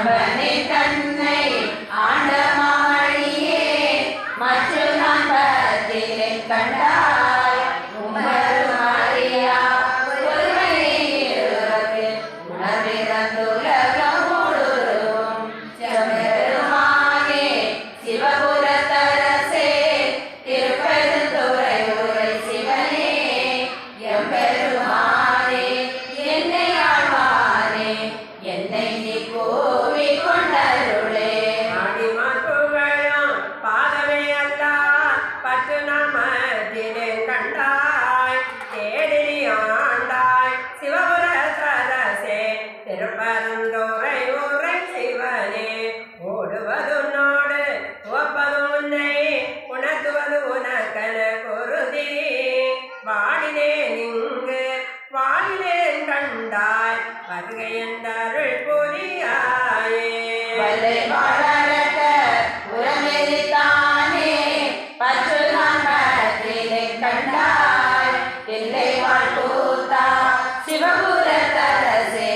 Amen. கண்டாய் வருகை என்றருள் புரியாயே உரமெரித்தானே பற்று கண்டாய் இல்லை வாழ்த்தூத்தா சிவபுர தரசே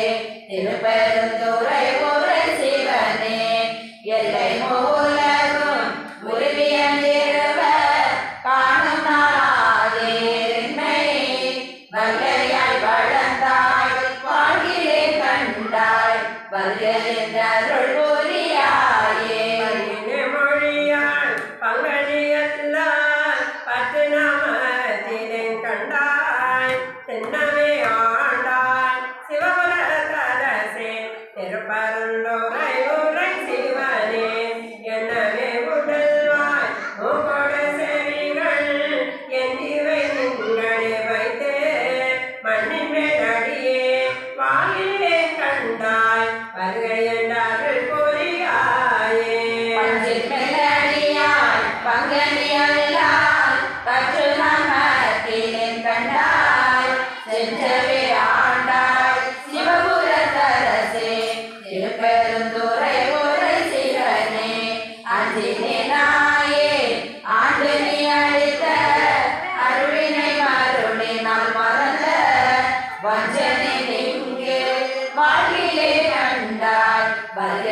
திருப்பெருந்துரை ஒரு சிவனே. எல்லை மூலரும் உருவியந்திருவ காணும் நாளாதே. வகையாய் வளர்ந்தார். கண்டாய் பதிலென்றருள் புரியாயே மொழியால் பங்களியல்லால் பத்து நாம தினம் கண்டாய் தென்னவே ஆண்டாய் சிவபுர தரசே திருப்பருந்தோரையோ Valeria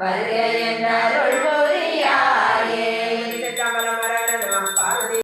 Padre, ayúdame.